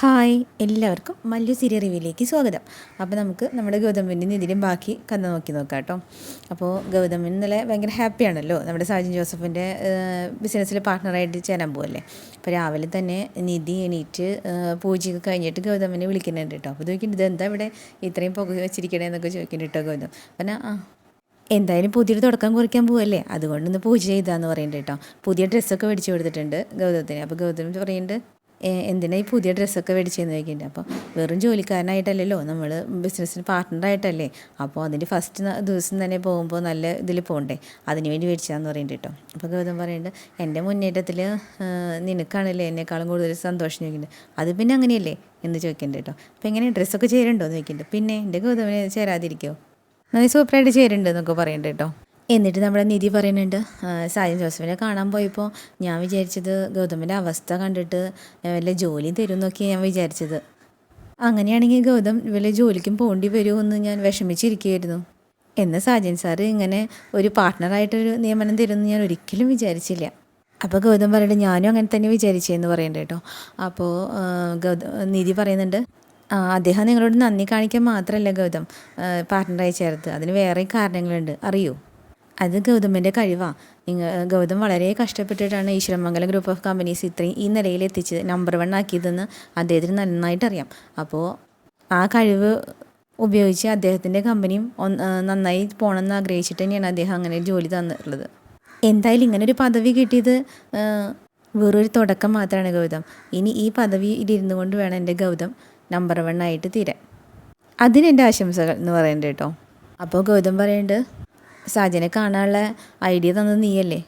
Hi എല്ലാവർക്കും Mallu Siri റിവ്യൂയിലേക്ക് സ്വാഗതം. അപ്പോൾ നമുക്ക് നമ്മുടെ ഗൗതമിന്റെ ഇതിലും ബാക്കി കഥ നോക്കി നോക്കാം കേട്ടോ അപ്പോൾ ഗൗതമൻ ഇന്നലെ ഭയങ്കര ഹാപ്പിയാണല്ലോ നമ്മുടെ സാജൻ ജോസഫിന്റെ ബിസിനസ്സിൽ പാർട്ട്ണറായിട്ട് ചേരാൻ പോകല്ലേ അപ്പോൾ രാവിലെ തന്നെ നിധി എണീറ്റ് പൂജയൊക്കെ കഴിഞ്ഞിട്ട് ഗൗതമിനെ വിളിക്കുന്നുണ്ട് കേട്ടോ അപ്പോൾ ചോദിക്കുന്നുണ്ട് ഇതെന്താ ഇവിടെ ഇത്രയും പുക വെച്ചിരിക്കണേ? എന്നൊക്കെ ചോദിക്കുന്നുണ്ട് കേട്ടോ ഗൗതം. അപ്പം ആ എന്തായാലും പുതിയൊരു തുടക്കം കുറിക്കാൻ പോവല്ലേ? അതുകൊണ്ട് ഒന്ന് പൂജ ചെയ്താന്ന് പറയുന്നുണ്ട് കേട്ടോ പുതിയ ഡ്രസ്സൊക്കെ മേടിച്ചു കൊടുത്തിട്ടുണ്ട് ഗൗതമത്തിന് അപ്പോൾ ഗൗതം പറയുന്നുണ്ട് "ഏ, എന്തിനാ ഈ പുതിയ ഡ്രസ്സൊക്കെ മേടിച്ചതെന്ന് ചോദിക്കുന്നുണ്ട് അപ്പോൾ വെറും ജോലിക്കാരനായിട്ടല്ലല്ലോ നമ്മൾ ബിസിനസ്സിന് പാർട്ട്ണറായിട്ടല്ലേ. അപ്പോൾ അതിന്റെ ഫസ്റ്റ് ദിവസം തന്നെ പോകുമ്പോൾ നല്ല ഇതിൽ പോകണ്ടേ അതിന് വേണ്ടി മേടിച്ചതാന്ന് പറയുന്നുണ്ട് കേട്ടോ അപ്പോൾ ഗൗതം പറയുന്നുണ്ട് എന്റെ മുന്നേറ്റത്തിൽ നിനക്കാണല്ലേ എന്നെക്കാളും കൂടുതൽ സന്തോഷം ചോദിക്കുന്നുണ്ട് അത് പിന്നെ അങ്ങനെയല്ലേ? എന്ന് ചോദിക്കുന്നുണ്ട് കേട്ടോ അപ്പോൾ എങ്ങനെ ഡ്രസ്സൊക്കെ ചേരുന്നുണ്ടോ എന്ന് ചോദിക്കുന്നുണ്ട് പിന്നെ എന്റെ ഗൗതമിനെ ചേരാതിരിക്കുമോ നല്ല സൂപ്പറായിട്ട് ചേരുന്നുണ്ട് എന്നൊക്കെ പറയുന്നുണ്ട് കേട്ടോ എന്നിട്ട് നമ്മുടെ നിധി പറയുന്നുണ്ട് സാജൻ ജോസഫിനെ കാണാൻ പോയപ്പോൾ ഞാൻ വിചാരിച്ചത് ഗൗതമിന്റെ അവസ്ഥ കണ്ടിട്ട് വല്ല ജോലിയും തരും എന്നൊക്കെയാണ് ഞാൻ വിചാരിച്ചത്. അങ്ങനെയാണെങ്കിൽ ഗൗതം വല്ല ജോലിക്കും പോകേണ്ടി വരുമെന്ന് ഞാൻ വിഷമിച്ചിരിക്കുകയായിരുന്നു. എന്ന് സാജൻ സാറ് ഇങ്ങനെ ഒരു പാർട്ട്ണറായിട്ടൊരു നിയമനം തരുമെന്ന് ഞാൻ ഒരിക്കലും വിചാരിച്ചില്ല. അപ്പോൾ ഗൗതം പറയുന്നുണ്ട് ഞാനും അങ്ങനെ തന്നെ വിചാരിച്ചേന്ന് പറയുന്നുണ്ട് കേട്ടോ. അപ്പോൾ ഗൗതം നിധി പറയുന്നുണ്ട് അദ്ദേഹം നിങ്ങളോട് നന്ദി കാണിക്കാൻ മാത്രമല്ല ഗൗതം പാർട്ട്ണറായി ചേർത്ത്. അതിന് വേറെ കാരണങ്ങളുണ്ട്. അറിയോ? അത് ഗൗതമിന്റെ കഴിവാണ് നിങ്ങൾ ഗൗതം വളരെ കഷ്ടപ്പെട്ടിട്ടാണ് ഈശ്വരമംഗലം ഗ്രൂപ്പ് ഓഫ് കമ്പനീസ് ഇത്രയും ഈ നിലയിൽ എത്തിച്ചത്. നമ്പർ വൺ ആക്കിയതെന്ന് അദ്ദേഹത്തിന് നന്നായിട്ട് അറിയാം അപ്പോൾ ആ കഴിവ് ഉപയോഗിച്ച് അദ്ദേഹത്തിന്റെ കമ്പനിയും നന്നായി പോകണമെന്ന് ആഗ്രഹിച്ചിട്ട് തന്നെയാണ് അദ്ദേഹം അങ്ങനെ ജോലി തന്നിട്ടുള്ളത്. എന്തായാലും ഇങ്ങനൊരു പദവി കിട്ടിയത് വെറൊരു തുടക്കം മാത്രമാണ് ഗൗതം. ഇനി ഈ പദവി ഇരുന്നു കൊണ്ട് വേണം എന്റെ ഗൗതം നമ്പർ വൺ ആയിട്ട് തീരാൻ. അതിനെന്റെ ആശംസകൾ എന്ന് പറയുന്നുണ്ട് കേട്ടോ അപ്പോൾ ഗൗതം പറയുന്നുണ്ട് സാജനെ കാണാനുള്ള ഐഡിയ തന്നത് നീയല്ലേ?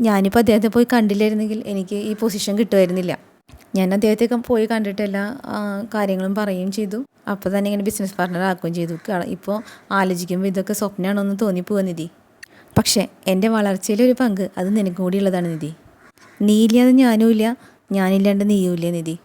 ഞാനിപ്പോൾ അദ്ദേഹത്തെ പോയി കണ്ടില്ലായിരുന്നെങ്കിൽ എനിക്ക് ഈ പൊസിഷൻ കിട്ടുമായിരുന്നില്ല. ഞാൻ അദ്ദേഹത്തെ പോയി കണ്ടിട്ട് എല്ലാ കാര്യങ്ങളും പറയുകയും ചെയ്തു. അപ്പോൾ തന്നെ ഇങ്ങനെ ബിസിനസ് പാർട്ണർ ആക്കുകയും ചെയ്തു. ഇപ്പോൾ ആലോചിക്കുമ്പോൾ ഇതൊക്കെ സ്വപ്നമാണോ എന്ന് തോന്നിപ്പോവാ നിധി. പക്ഷേ എന്റെ വളർച്ചയിലൊരു പങ്ക് അത് നിനക്ക് കൂടിയുള്ളതാണ് നിധി. നീയില്ലാതെ ഞാനും ഇല്ല ഞാനില്ലാണ്ട് നീയും ഇല്ല നിധി.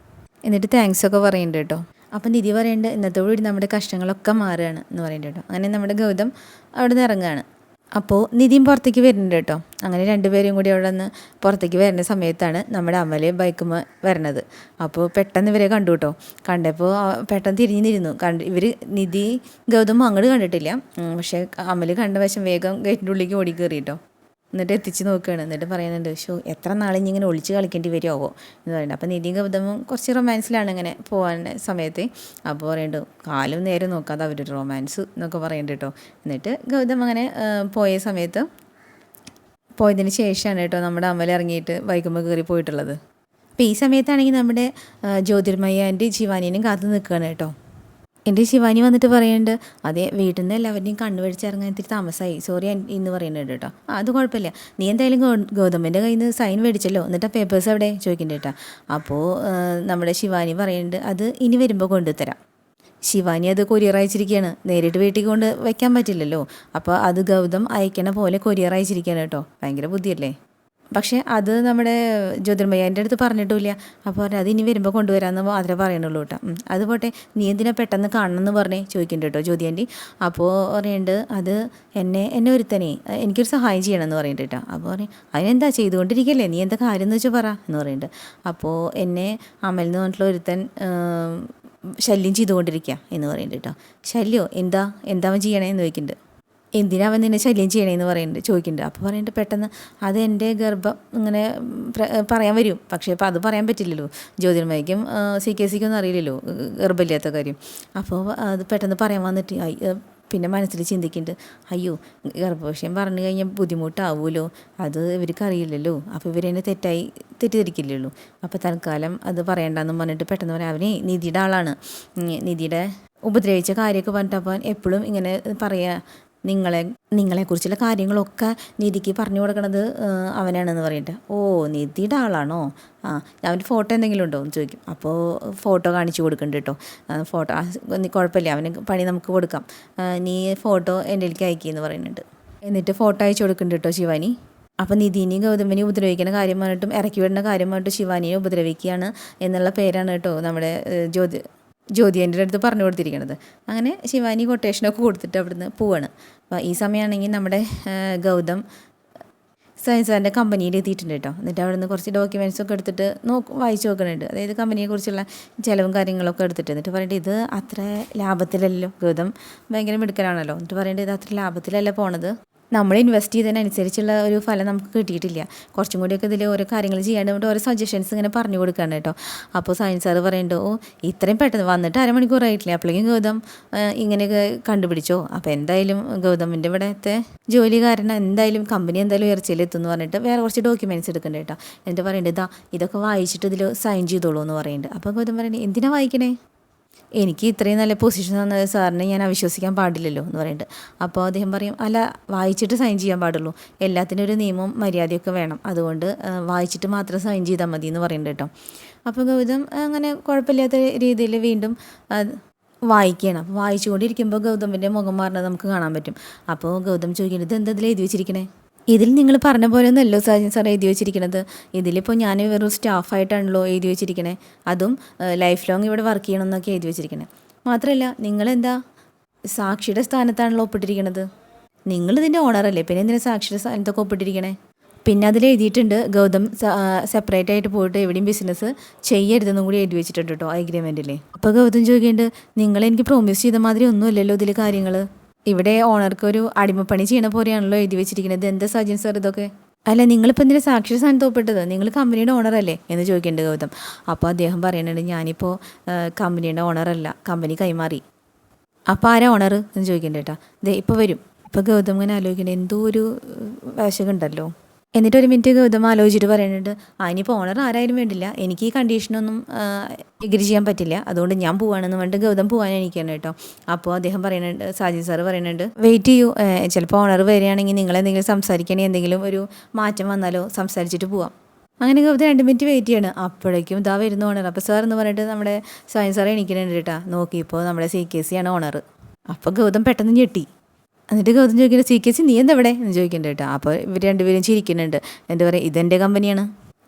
എന്നിട്ട് താങ്ക്സ് ഒക്കെ പറയുന്നുണ്ട് കേട്ടോ. അപ്പം നിധി പറയുന്നുണ്ട് ഇന്നത്തോടുകൂടി നമ്മുടെ കഷ്ടങ്ങളൊക്കെ മാറുകയാണ് എന്ന് പറയുന്നുണ്ട് കേട്ടോ. അങ്ങനെ നമ്മുടെ ഗൗതം അവിടെ നിന്ന് ഇറങ്ങുകയാണ്. അപ്പോൾ നിതിൻ പുറത്തേക്ക് വരുന്നുണ്ട് കേട്ടോ. അങ്ങനെ രണ്ടുപേരും കൂടി അവിടെ നിന്ന് പുറത്തേക്ക് വരുന്ന സമയത്താണ് നമ്മുടെ അമ്മലെ ബൈക്കുമ വരണത് അപ്പോൾ പെട്ടെന്ന് ഇവരെ കണ്ടു കേട്ടോ. കണ്ടപ്പോൾ പെട്ടെന്ന് തിരിഞ്ഞു നിരുന്നു കണ്ട് ഇവർ നിധി ഗൗതം അങ്ങോട്ട് കണ്ടിട്ടില്ല. പക്ഷേ അമൽ കണ്ട വശം വേഗം ഗേറ്റിന്റെ ഉള്ളിലേക്ക് ഓടി കേട്ടോ. എന്നിട്ട് എത്തിച്ച് നോക്കുകയാണ്. എന്നിട്ട് പറയുന്നുണ്ട് ഷോ എത്ര നാളെ ഇങ്ങനെ ഒളിച്ച് കളിക്കേണ്ടി വരുമോ എന്ന് പറയുന്നത് അപ്പോൾ നിധി ഗൗതമും കുറച്ച് റൊമാൻസിലാണ് ഇങ്ങനെ പോകാൻ സമയത്ത്. അപ്പോൾ പറയുന്നുണ്ട് കാലും നേരെ നോക്കാതെ അവരൊരു റൊമാൻസ് എന്നൊക്കെ പറയുന്നുണ്ട് കേട്ടോ. എന്നിട്ട് ഗൗതം അങ്ങനെ പോയ സമയത്ത് പോയതിന് ശേഷമാണ് കേട്ടോ നമ്മുടെ അമല ഇറങ്ങിയിട്ട് വൈകുമ്പോൾ കയറി പോയിട്ടുള്ളത്. അപ്പോൾ ഈ സമയത്താണെങ്കിൽ നമ്മുടെ ജ്യോതിർമയ്യ ആൻഡ് ജീവാനിയനും കാത്തു നിൽക്കുകയാണ് കേട്ടോ. എന്റെ ശിവാനി വന്നിട്ട് പറയുന്നുണ്ട് അതെ വീട്ടിൽ നിന്ന് എല്ലാവരുടെയും കണ്ണു വെടിച്ചിറങ്ങാൻ ഇത്തിരി താമസമായി സോറി ഇന്ന് പറയുന്നുണ്ട് കേട്ടോ അത് കുഴപ്പമില്ല. നീ എന്തായാലും ഗൗതമിന്റെ കയ്യിൽ നിന്ന് സൈൻ മേടിച്ചല്ലോ. എന്നിട്ട് പേപ്പേഴ്സ് അവിടെ ചോദിക്കുന്നുണ്ട് കേട്ടോ അപ്പോൾ നമ്മുടെ ശിവാനി പറയുന്നുണ്ട് അത് ഇനി വരുമ്പോൾ കൊണ്ടുതരാം ശിവാനി അത് കൊറിയർ അയച്ചിരിക്കുകയാണ് നേരിട്ട് വീട്ടിൽ കൊണ്ട് വയ്ക്കാൻ പറ്റില്ലല്ലോ. അപ്പോൾ അത് ഗൗതം അയക്കണ പോലെ കൊറിയർ അയച്ചിരിക്കുകയാണ് കേട്ടോ ഭയങ്കര ബുദ്ധിയല്ലേ? പക്ഷേ അത് നമ്മുടെ ജ്യോതിർമയ്യന്റെ അടുത്ത് പറഞ്ഞിട്ടില്ല അപ്പോൾ പറഞ്ഞു അത് ഇനി വരുമ്പോൾ കൊണ്ടുവരാമെന്ന് മാത്രമേ പറയണുള്ളൂ കേട്ടോ. അത് പോട്ടെ നീ എന്തിനാ പെട്ടെന്ന് കാണണമെന്ന് പറഞ്ഞേ ചോദിക്കുന്നുണ്ട് കേട്ടോ ജ്യോതിയാന്റെ. അപ്പോൾ പറയുന്നുണ്ട് അത് എന്നെ എന്നെ ഒരുത്തനെ എനിക്കൊരു സഹായം ചെയ്യണമെന്ന് പറയുന്നുണ്ട് കേട്ടോ. അപ്പോൾ പറയും അതിനെന്താ ചെയ്തുകൊണ്ടിരിക്കല്ലേ? നീ എന്താ കാര്യം എന്ന് വെച്ചാൽ പറ എന്ന് പറയുന്നുണ്ട് അപ്പോൾ എന്നെ അമൽ എന്ന് പറഞ്ഞിട്ടുള്ള ഒരുത്തൻ ശല്യം ചെയ്തുകൊണ്ടിരിക്കുക എന്ന് പറയുന്നുണ്ട് കേട്ടോ. ശല്യോ? എന്താ? എന്താ അവൻ ചെയ്യണേ എന്ന് ചോദിക്കുന്നുണ്ട് എന്തിനാ അവൻ നിന്നെ ശല്യം ചെയ്യണേന്ന് പറയുന്നുണ്ട് ചോദിക്കുന്നുണ്ട് അപ്പോൾ പറയുന്നുണ്ട് പെട്ടെന്ന് അത് എന്റെ ഗർഭം ഇങ്ങനെ പറയാൻ വരും. പക്ഷേ അപ്പോൾ അത് പറയാൻ പറ്റില്ലല്ലോ. ജ്യോതിർമയ്ക്കും സി കെ സിക്കും ഒന്നും അറിയില്ലല്ലോ ഗർഭമില്ലാത്ത കാര്യം. അപ്പോൾ അത് പെട്ടെന്ന് പറയാൻ വന്നിട്ട് പിന്നെ മനസ്സിൽ ചിന്തിക്കുന്നുണ്ട് അയ്യോ ഗർഭവിഷയം പറഞ്ഞു കഴിഞ്ഞാൽ ബുദ്ധിമുട്ടാവുമല്ലോ അത് ഇവർക്ക് അറിയില്ലല്ലോ. അപ്പോൾ ഇവരെന്നെ തെറ്റായി തെറ്റിദ്ധരിക്കില്ലല്ലോ. അപ്പോൾ തൽക്കാലം അത് പറയണ്ടെന്നും പറഞ്ഞിട്ട് പെട്ടെന്ന് പറയാം അവനെ നിധിയുടെ ആളാണ്. നിധിയുടെ ഉപദ്രവിച്ച കാര്യമൊക്കെ പറഞ്ഞിട്ട് അപ്പോൾ എപ്പോഴും ഇങ്ങനെ പറയുക നിങ്ങളെ നിങ്ങളെക്കുറിച്ചുള്ള കാര്യങ്ങളൊക്കെ നിധിക്ക് പറഞ്ഞു കൊടുക്കണത് അവനാണെന്ന് പറയട്ടെ. ഓ നിധിയുടെ ആളാണോ? ആ അവന്റെ ഫോട്ടോ എന്തെങ്കിലും ഉണ്ടോ എന്ന് ചോദിക്കും. അപ്പോൾ ഫോട്ടോ കാണിച്ചു കൊടുക്കുന്നുണ്ട് കേട്ടോ ഫോട്ടോ കുഴപ്പമില്ല അവന് പണി നമുക്ക് കൊടുക്കാം. നീ ഫോട്ടോ എന്റെ അടുത്തേക്ക് അയക്കിയെന്ന് പറയുന്നുണ്ട്. എന്നിട്ട് ഫോട്ടോ അയച്ചു കൊടുക്കുന്നുണ്ട് കേട്ടോ ശിവാനി. അപ്പോൾ നിധിനെയും ഗൗതമനെയും ഉപദ്രവിക്കുന്ന കാര്യം പറഞ്ഞിട്ടും ഇറക്കി വിടുന്ന കാര്യം പറഞ്ഞിട്ട് ശിവാനിയെ ഉപദ്രവിക്കുകയാണ് എന്നുള്ള പേരാണ് കേട്ടോ നമ്മുടെ ജ്യോതി ജ്യോതി എന്റെ അടുത്ത് പറഞ്ഞു കൊടുത്തിരിക്കണത്. അങ്ങനെ ശിവാനി കൊട്ടേഷനൊക്കെ കൊടുത്തിട്ട് അവിടുന്ന് പോവാണ്. അപ്പോൾ ഈ സമയമാണെങ്കിൽ നമ്മുടെ ഗൗതം സയൻസ് സാറിന്റെ കമ്പനിയിൽ എത്തിയിട്ടുണ്ട് കേട്ടോ. എന്നിട്ട് അവിടെ നിന്ന് കുറച്ച് ഡോക്യുമെന്റ്സ് ഒക്കെ എടുത്തിട്ട് നോക്ക് വായിച്ച് നോക്കുന്നുണ്ട് അതായത് കമ്പനിയെക്കുറിച്ചുള്ള ചിലവും കാര്യങ്ങളൊക്കെ എടുത്തിട്ട്. എന്നിട്ട് പറയേണ്ടത് ഇത് അത്ര ലാഭത്തിലല്ലോ ഗൗതം ഭയങ്കര മിടുക്കലാണല്ലോ എന്നിട്ട് പറയേണ്ടത് ഇത് അത്ര ലാഭത്തിലല്ല പോണത്. നമ്മൾ ഇൻവെസ്റ്റ് ചെയ്തതിനനുസരിച്ചുള്ള ഒരു ഫലം നമുക്ക് കിട്ടിയിട്ടില്ല. കുറച്ചും കൂടിയൊക്കെ ഇതിൽ ഓരോ കാര്യങ്ങൾ ചെയ്യാണ്ട് ഓരോ സജഷൻസ് ഇങ്ങനെ പറഞ്ഞു കൊടുക്കണം കേട്ടോ. അപ്പോൾ സയൻസ് സാറ് പറയുന്നുണ്ട് ഓ ഇത്രയും പെട്ടെന്ന് വന്നിട്ട് അരമണിക്കൂറായിട്ടില്ല അപ്പോഴേക്കും ഗൗതം ഇങ്ങനെയൊക്കെ കണ്ടുപിടിച്ചോ? അപ്പോൾ എന്തായാലും ഗൗതമിന്റെ ഇവിടത്തെ ജോലി കാരണം എന്തായാലും കമ്പനി എന്തായാലും ഉയർച്ചയിലെത്തും എന്ന് പറഞ്ഞിട്ട് വേറെ കുറച്ച് ഡോക്യുമെന്റ്സ് എടുക്കണ്ട കേട്ടോ. എന്നിട്ട് പറയുന്നുണ്ട് ഇതാ ഇതൊക്കെ വായിച്ചിട്ട് ഇതിൽ സൈൻ ചെയ്തോളൂ എന്ന് പറയുന്നുണ്ട് അപ്പോൾ ഗൗതം പറയുന്നത് എന്തിനാണ് വായിക്കണേ? എനിക്ക് ഇത്രയും നല്ല പൊസിഷൻ തന്നത് സാറിനെ ഞാൻ അവിശ്വസിക്കാൻ പാടില്ലല്ലോ എന്ന് പറയുന്നുണ്ട് അപ്പോൾ അദ്ദേഹം പറയും അല്ല വായിച്ചിട്ട് സൈൻ ചെയ്യാൻ പാടുള്ളൂ. എല്ലാത്തിനും ഒരു നിയമവും മര്യാദയൊക്കെ വേണം. അതുകൊണ്ട് വായിച്ചിട്ട് മാത്രം സൈൻ ചെയ്താൽ മതി എന്ന് പറയുന്നുണ്ട് കേട്ടോ. അപ്പോൾ ഗൗതം അങ്ങനെ കുഴപ്പമില്ലാത്ത രീതിയിൽ വീണ്ടും വായിക്കണം അപ്പോൾ വായിച്ചുകൊണ്ടിരിക്കുമ്പോൾ ഗൗതമിന്റെ മുഖം മാറുന്നത് നമുക്ക് കാണാൻ പറ്റും. അപ്പോൾ ഗൗതം ചോദിക്കുന്നത് എന്താ ഇതിൽ എഴുതി വെച്ചിരിക്കണേ? ഇതിൽ നിങ്ങൾ പറഞ്ഞ പോലെ ഒന്നല്ലോ സാജൻ സാർ എഴുതി വെച്ചിരിക്കുന്നത്. ഇതിലിപ്പോൾ ഞാൻ വെറും സ്റ്റാഫായിട്ടാണല്ലോ എഴുതി വെച്ചിരിക്കണേ. അതും ലൈഫ് ലോങ് ഇവിടെ വർക്ക് ചെയ്യണമെന്നൊക്കെ എഴുതി വെച്ചിരിക്കണേ. മാത്രമല്ല നിങ്ങളെന്താ? സാക്ഷിയുടെ സ്ഥാനത്താണല്ലോ ഒപ്പിട്ടിരിക്കണത്. നിങ്ങളിതിന്റെ ഓണറല്ലേ പിന്നെ എന്തിനാ സാക്ഷിയുടെ സ്ഥാനത്തൊക്കെ ഒപ്പിട്ടിരിക്കണേ? പിന്നെ അതിൽ എഴുതിയിട്ടുണ്ട് ഗൗതം സെപ്പറേറ്റ് ആയിട്ട് പോയിട്ട് എവിടെയും ബിസിനസ് ചെയ്യരുതെന്നും കൂടി എഴുതി വെച്ചിട്ടുണ്ട് കേട്ടോ അഗ്രിമെന്റിൽ അപ്പോൾ ഗൗതം ചോദിക്കേണ്ടത് നിങ്ങൾ എനിക്ക് പ്രോമിസ് ചെയ്ത മാതിരി ഒന്നുമില്ലല്ലോ ഇതിൽ കാര്യങ്ങൾ ഇവിടെ ഓണർക്ക് ഒരു അടിമപ്പണി ചെയ്യണ പോലെയാണല്ലോ എഴുതി വെച്ചിരിക്കുന്നത്. എന്താ സജിൻ സാർ ഇതൊക്കെ? അല്ല നിങ്ങളിപ്പോൾ എന്തിനാ സാക്ഷി സ്ഥാനത്ത് ഒപ്പിട്ടത്? നിങ്ങൾ കമ്പനിയുടെ ഓണറല്ലേ എന്ന് ചോദിക്കേണ്ട ഗൗതം. അപ്പോൾ അദ്ദേഹം പറയുന്നുണ്ട് ഞാനിപ്പോൾ കമ്പനിയുടെ ഓണറല്ല കമ്പനി കൈമാറി. അപ്പോൾ ആരാ ഓണർ എന്ന് ചോദിക്കേണ്ട കേട്ടോ. ദേ ഇപ്പോൾ വരും. ഇപ്പോൾ ഗൗതം ഇങ്ങനെ ആലോചിക്കേണ്ട എന്തോ ഒരു വേശകുണ്ടല്ലോ എന്നിട്ട് ഒരു മിനിറ്റ് ഗൗതം ആലോചിച്ചിട്ട് പറയുന്നുണ്ട് ആ ഇനിയിപ്പോൾ ഓണർ ആരായാലും വേണ്ടില്ല. എനിക്ക് ഈ കണ്ടീഷനൊന്നും എഗ്രി ചെയ്യാൻ പറ്റില്ല. അതുകൊണ്ട് ഞാൻ പോവാണെന്ന് പറഞ്ഞിട്ട് ഗൗതം പോകാൻ എനിക്കാണ് കേട്ടോ. അപ്പോൾ അദ്ദേഹം പറയുന്നുണ്ട് സാജി സാറ് പറയുന്നുണ്ട് വെയിറ്റ് ചെയ്യൂ. ചിലപ്പോൾ ഓണർ വരികയാണെങ്കിൽ നിങ്ങൾ എന്തെങ്കിലും സംസാരിക്കണേ എന്തെങ്കിലും ഒരു മാറ്റം വന്നാലോ സംസാരിച്ചിട്ട് പോവാം. അങ്ങനെ ഗൗതം രണ്ട് മിനിറ്റ് വെയിറ്റ് ചെയ്യണം. അപ്പോഴേക്കും ഇതാ വരുന്ന ഓണർ അപ്പോൾ സാർ എന്ന് പറഞ്ഞിട്ട് നമ്മുടെ സയൻസ് സാറെ കേട്ടോ. കേട്ടാ നോക്കിയപ്പോൾ നമ്മുടെ സി കെ സി ആണ് ഓണർ അപ്പോൾ ഗൗതം പെട്ടെന്ന് ഞെട്ടി. എന്നിട്ട് ഗൗതം ചോദിക്കുന്നത് സി കെ സി നീ എന്താ ഇവിടെ എന്ന് ചോദിക്കുന്നുണ്ട് കേട്ടോ. അപ്പോൾ ഇവർ രണ്ടുപേരും ചിരിക്കുന്നുണ്ട്. എന്താ പറയുക ഇതെന്റെ കമ്പനിയാണ്.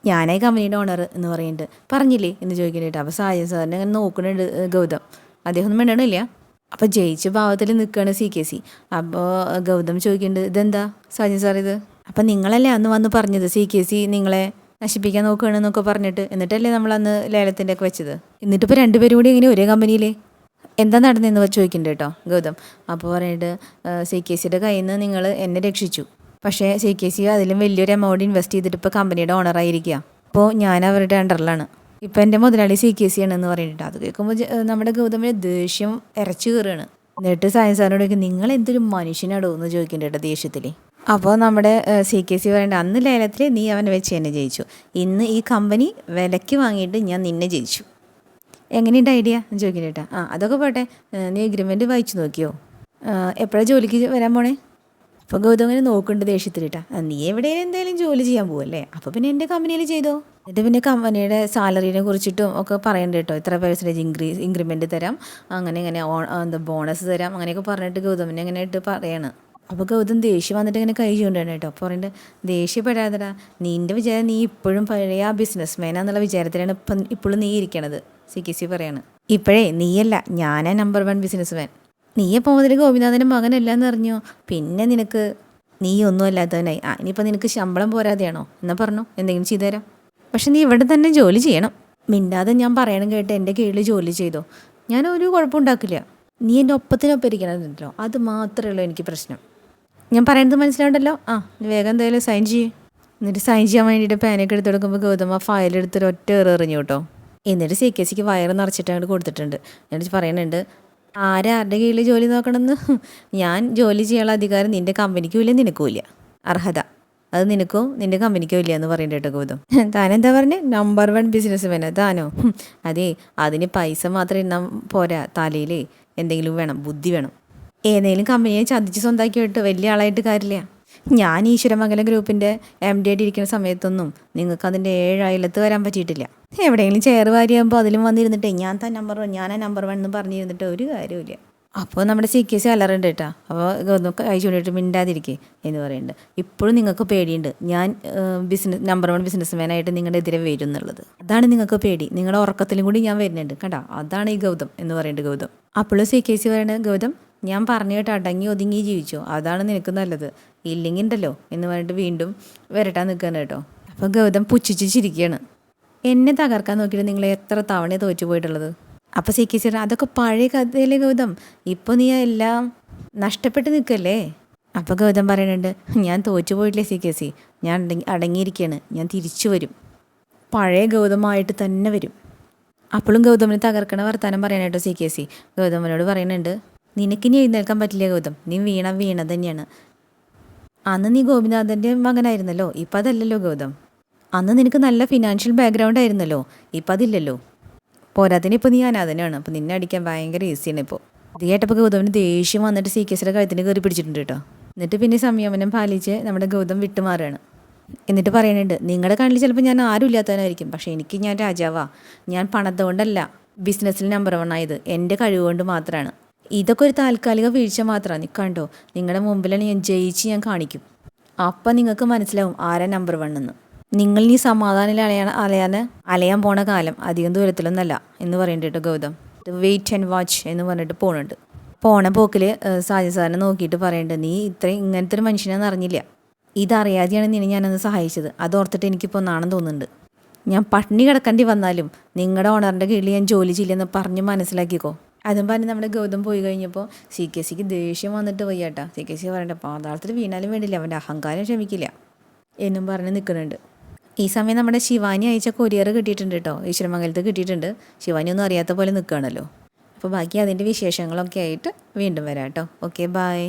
ഞാനേ കമ്പനിയുടെ ഓണർ എന്ന് പറയുന്നുണ്ട്. പറഞ്ഞില്ലേ? എന്ന് ചോദിക്കുന്നുണ്ട് അപ്പോൾ സായ സാറിനെ അങ്ങനെ നോക്കുന്നുണ്ട് ഗൗതം. അദ്ദേഹം ഒന്നും മിണ്ടണില്ല. അപ്പോൾ ജയിച്ച ഭാവത്തിൽ നിൽക്കുകയാണ് സി കെ സി. അപ്പോൾ ഗൗതം ചോദിക്കുന്നുണ്ട് ഇതെന്താ സാജൻ സാർ ഇത്? അപ്പം നിങ്ങളല്ലേ അന്ന് വന്ന് പറഞ്ഞത് സി കെ സി നിങ്ങളെ നശിപ്പിക്കാൻ നോക്കുകയാണെന്നൊക്കെ പറഞ്ഞിട്ട്? എന്നിട്ടല്ലേ നമ്മൾ അന്ന് വെച്ചത്? എന്നിട്ടിപ്പോൾ രണ്ടുപേരും കൂടി എങ്ങനെ ഒരേ കമ്പനിയിലേ? എന്താ നടന്നതെന്ന് ചോദിക്കുന്നുണ്ട് കേട്ടോ ഗൗതം. അപ്പോൾ പറഞ്ഞിട്ട് സി കെ സിയുടെ കയ്യിൽ നിന്ന് നിങ്ങൾ എന്നെ രക്ഷിച്ചു. പക്ഷേ സി കെ സി അതിലും വലിയൊരു എമൗണ്ട് ഇൻവെസ്റ്റ് ചെയ്തിട്ട് ഇപ്പോൾ കമ്പനിയുടെ ഓണറായിരിക്കുക അപ്പോൾ ഞാൻ അവരുടെ അണ്ടറിലാണ് ഇപ്പം എന്റെ മുതലാളി സി കെ സി ആണെന്ന് പറയുന്നുണ്ട് അത് കേൾക്കുമ്പോൾ നമ്മുടെ ഗൗതമിന് ദേഷ്യം ഇരച്ചു കയറുകയാണ് എന്നിട്ട് സയൻസ് സാറിനോട് ചോദിക്കും നിങ്ങൾ എന്തൊരു മനുഷ്യനാടോ? എന്ന് ചോദിക്കുന്നുണ്ട് ദേഷ്യത്തിൽ അപ്പോൾ നമ്മുടെ സി കെ സി പറയേണ്ട അന്ന് ലേലത്തിൽ നീ അവനെ വെച്ച് എന്നെ ജയിച്ചു. ഇന്ന് ഈ കമ്പനി വിലയ്ക്ക് വാങ്ങിയിട്ട് ഞാൻ നിന്നെ ജയിച്ചു. എങ്ങനെയുണ്ട് ഐഡിയ? എന്ന് ചോദിക്കണേട്ടാ ആ അതൊക്കെ പോട്ടെ. നീ എഗ്രിമെന്റ് വായിച്ചു നോക്കിയോ? എപ്പോഴാണ് ജോലിക്ക് വരാൻ പോണേ? അപ്പോൾ ഗൗതം ഇങ്ങനെ നോക്കുന്നുണ്ട് ദേഷ്യത്തിലിട്ടാ നീ എവിടെയും എന്തായാലും ജോലി ചെയ്യാൻ പോവല്ലേ? അപ്പോൾ പിന്നെ എന്റെ കമ്പനിയിൽ ചെയ്തോ? എന്നിട്ട് പിന്നെ കമ്പനിയുടെ സാലറിനെ കുറിച്ചിട്ടും ഒക്കെ പറയണ്ട കേട്ടോ. ഇത്ര പെർസെന്റേജ് ഇൻക്രീസ് ഇൻക്രിമെന്റ് തരാം. അങ്ങനെ ഇങ്ങനെ എന്താ ബോണസ് തരാം. അങ്ങനെയൊക്കെ പറഞ്ഞിട്ട് ഗൗതമിനെ ഇങ്ങനെ ഇട്ട് പറയാണ്. അപ്പോൾ ഗൗതം ദേഷ്യം വന്നിട്ട് ഇങ്ങനെ കൈ ചൂണ്ടാണ് കേട്ടോ. അപ്പോൾ പറയുന്നത് ദേഷ്യപ്പെടാതെടാ. നിന്റെ വിചാരം നീ ഇപ്പോഴും പഴയ ആ ബിസിനസ് മാനാന്നുള്ള വിചാരത്തിലാണ് ഇപ്പം ഇപ്പോഴും നീ ഇരിക്കണത്. സി കെ സി പറയാണ്. ഇപ്പോഴേ നീയല്ല ഞാനാ നമ്പർ വൺ ബിസിനസ് മാൻ നീയപ്പോൾ മുതൽ ഗോപിനാഥന്റെ മകനല്ല എന്നറിഞ്ഞോ? പിന്നെ നിനക്ക് നീ ഒന്നും അല്ലാത്തവനായി. ആ ഇനിയിപ്പോൾ നിനക്ക് ശമ്പളം പോരാതെയാണോ? എന്നാ പറഞ്ഞു എന്തെങ്കിലും ചെയ്തു തരാം. പക്ഷെ നീ ഇവിടെ തന്നെ ജോലി ചെയ്യണം. മിണ്ടാതെ ഞാൻ പറയണം കേട്ട് എന്റെ കീഴിൽ ജോലി ചെയ്തോ? ഞാൻ ഒരു കുഴപ്പമുണ്ടാക്കില്ല നീ എന്റെ ഒപ്പത്തിനൊപ്പം ഇരിക്കണമെന്നുണ്ടല്ലോ അത് മാത്രമേ ഉള്ളൂ എനിക്ക് പ്രശ്നം. ഞാൻ പറയുന്നത് മനസ്സിലാണ്ടല്ലോ ആ നീ വേഗം എന്തായാലും സൈൻ ചെയ്യ്. എന്നിട്ട് സൈൻ ചെയ്യാൻ വേണ്ടിയിട്ട് പാനൊക്കെ എടുത്ത് കൊടുക്കുമ്പോൾ ഗൗതമ ഫയലെടുത്തൊരു ഒറ്റ എറിഞ്ഞു കേട്ടോ. എന്നിട്ട് സി കെ സിക്ക് വയറ് നിറച്ചിട്ട് അങ്ങോട്ട് കൊടുത്തിട്ടുണ്ട്. എന്നിട്ട് പറയുന്നുണ്ട് ആരാരുടെ കീഴിൽ ജോലി നോക്കണമെന്ന് ഞാൻ ജോലി ചെയ്യാനുള്ള അധികാരം നിന്റെ കമ്പനിക്കും ഇല്ല നിനക്കും ഇല്ല. അർഹത. അത് നിനക്കോ നിന്റെ കമ്പനിക്കോ ഇല്ല എന്ന് പറയേണ്ടിട്ട് ഗൗതം. താനെന്താ പറഞ്ഞേ? നമ്പർ വൺ ബിസിനസ് വേണം താനോ? അതെ അതേ അതിന് പൈസ മാത്രം ഇന്നാ പോരാ തലയിലേ എന്തെങ്കിലും വേണം ബുദ്ധി വേണം. ഏതെങ്കിലും കമ്പനിയെ ചതിച്ച് സ്വന്തമാക്കി സ്വന്തമാക്കിയിട്ട് വലിയ ആളായിട്ട് കാര്യമില്ല. ഞാൻ ഈശ്വരമംഗലം ഗ്രൂപ്പിന്റെ എം ഡി ആയിട്ട് ഇരിക്കുന്ന സമയത്തൊന്നും നിങ്ങൾക്ക് അതിന്റെ ഏഴായിലത്ത് വരാൻ പറ്റിയിട്ടില്ല. എവിടെയെങ്കിലും ചെയർ വാരിയാകുമ്പോൾ അതിലും വന്നിരുന്നിട്ട് ഞാൻ താൻ നമ്പർ ഞാൻ ആ നമ്പർ വൺ എന്ന് പറഞ്ഞിരുന്നിട്ട് ഒരു കാര്യമില്ല അപ്പോൾ നമ്മുടെ സി കെ സി അലറുണ്ട് കേട്ടോ. അപ്പോൾ കൈ ചൂണ്ടിട്ട് മിണ്ടാതിരിക്കേ എന്ന് പറയുന്നുണ്ട്. ഇപ്പോഴും നിങ്ങൾക്ക് പേടിയുണ്ട്. ഞാൻ ബിസിനസ് നമ്പർ വൺ ബിസിനസ് മാനായിട്ട് നിങ്ങളുടെ എതിരെ വരും എന്നുള്ളത്. അതാണ് നിങ്ങൾക്ക് പേടി. നിങ്ങളുടെ ഉറക്കത്തിലും കൂടി ഞാൻ വരുന്നുണ്ട്. കേട്ടോ അതാണ് ഈ ഗൗതം എന്ന് പറയുന്നത് ഗൗതം. അപ്പോഴും സി കെ സി പറയുന്നത് ഗൗതം ഞാൻ പറഞ്ഞു കേട്ട് അടങ്ങി ഒതുങ്ങി ജീവിച്ചു. അതാണ് നിനക്ക് നല്ലത്. ഇല്ലെങ്കിൽ ഉണ്ടല്ലോ എന്ന് പറഞ്ഞിട്ട് വീണ്ടും വരട്ടാൻ നിൽക്കുകയാണ് കേട്ടോ. അപ്പോൾ ഗൗതം പുച്ഛിച്ച് ചിരിക്കുകയാണ് എന്നെ തകർക്കാൻ നോക്കിയിട്ട് നിങ്ങൾ എത്ര തവണ തോറ്റു പോയിട്ടുള്ളത്? അപ്പോൾ സി കെ സി അതൊക്കെ പഴയ കഥയിലെ ഗൗതം? ഇപ്പോൾ നീ എല്ലാം നഷ്ടപ്പെട്ട് നിൽക്കല്ലേ? അപ്പോൾ ഗൗതം പറയുന്നുണ്ട് ഞാൻ തോറ്റു പോയിട്ടില്ലേ സി കെ സി? ഞാൻ അടങ്ങി അടങ്ങിയിരിക്കുകയാണ് ഞാൻ തിരിച്ചു വരും. പഴയ ഗൗതമായിട്ട് തന്നെ വരും. അപ്പോഴും ഗൗതമിനെ തകർക്കണ വർത്താനം പറയാനായിട്ടോ സി കെ സി? ഗൗതമനോട് പറയുന്നുണ്ട് നിനക്കിനി എഴുന്നേൽക്കാൻ പറ്റില്ല ഗൗതം. നീ വീണ വീണ തന്നെയാണ്. അന്ന് നീ ഗോപിനാഥന്റെ മകനായിരുന്നല്ലോ. ഇപ്പം അതല്ലല്ലോ ഗൗതം. അന്ന് നിനക്ക് നല്ല ഫിനാൻഷ്യൽ ബാക്ക്ഗ്രൗണ്ട് ആയിരുന്നല്ലോ. ഇപ്പം അതില്ലല്ലോ. പോരാത്തിന് ഇപ്പോൾ നീ അനാഥനാണ്. അപ്പോൾ നിന്നെ അടിക്കാൻ ഭയങ്കര ഈസിയാണ് ഇപ്പോൾ ഇത് കേട്ടപ്പോൾ ഗൗതമിന് ദേഷ്യം വന്നിട്ട് സി കേസിയുടെ കഴുത്തിന് കയറി പിടിച്ചിട്ടുണ്ട് കേട്ടോ. എന്നിട്ട് പിന്നെ സംയമനം പാലിച്ച് നമ്മുടെ ഗൗതം വിട്ടുമാറുകയാണ് എന്നിട്ട് പറയുന്നുണ്ട് നിങ്ങളുടെ കണ്ണിൽ ചിലപ്പോൾ ഞാൻ ആരും ഇല്ലാത്തവനായിരിക്കും. പക്ഷേ എനിക്ക് ഞാൻ രാജാവാ. ഞാൻ പണത്തുകൊണ്ടല്ല ബിസിനസ്സിൽ നമ്പർ വൺ ആയത്. എന്റെ കഴിവ് കൊണ്ട് മാത്രമാണ് ഇതൊക്കെ ഒരു താൽക്കാലിക വീഴ്ച മാത്രമാണ്. നിൽക്കാണ്ടോ കണ്ടോ? നിങ്ങളുടെ മുമ്പിലാണ് ഞാൻ ജയിച്ച് ഞാൻ കാണിക്കും. അപ്പം നിങ്ങൾക്ക് മനസ്സിലാവും ആരാ നമ്പർ വൺ എന്ന്. നിങ്ങൾ ഈ സമാധാനം അലയാൻ അലയാന് അലയാൻ പോണ കാലം അധികം ദൂരത്തിലൊന്നല്ല എന്ന് പറയേണ്ടിട്ട് ഗൗതം. വെയിറ്റ് ആൻഡ് വാച്ച് എന്ന് പറഞ്ഞിട്ട് പോണുണ്ട്. പോണ പോക്കിൽ സാജി സാറിനെ നോക്കിയിട്ട് പറയേണ്ടത് നീ ഇത്രയും ഇങ്ങനത്തെ ഒരു മനുഷ്യനെന്ന് അറിഞ്ഞില്ല. ഇതറിയാതെയാണ് നിന്നെ ഞാനന്ന് സഹായിച്ചത്. അതോർത്തിട്ട് എനിക്കിപ്പോൾ നാണം തോന്നുന്നുണ്ട്. ഞാൻ പട്ടിണി കിടക്കേണ്ടി വന്നാലും നിങ്ങളുടെ ഓണറിന്റെ കീഴിൽ ഞാൻ ജോലി ചെയ്യില്ലെന്ന് പറഞ്ഞ് മനസ്സിലാക്കിക്കോ. അതും പറഞ്ഞ് നമ്മുടെ ഗൗതം പോയി കഴിഞ്ഞപ്പോൾ സി കെ സിക്ക് ദേഷ്യം വന്നിട്ട് വയ്യാട്ടാ. സി കെ സി പറയണ്ട പാതാളത്തിൽ വീണാലും വേണ്ടില്ല അവന്റെ അഹങ്കാരം ക്ഷമിക്കില്ല എന്നും പറഞ്ഞ് നിൽക്കുന്നുണ്ട് ഈ സമയം നമ്മുടെ ശിവാനി അയച്ച കൊറിയർ കിട്ടിയിട്ടുണ്ട് കേട്ടോ ഈശ്വരമംഗലത്ത് കിട്ടിയിട്ടുണ്ട്. ശിവാനി ഒന്നും അറിയാത്ത പോലെ നിൽക്കുകയാണല്ലോ അപ്പോൾ ബാക്കി അതിന്റെ വിശേഷങ്ങളൊക്കെ ആയിട്ട് വീണ്ടും വരാം കേട്ടോ ഓക്കെ ബായ്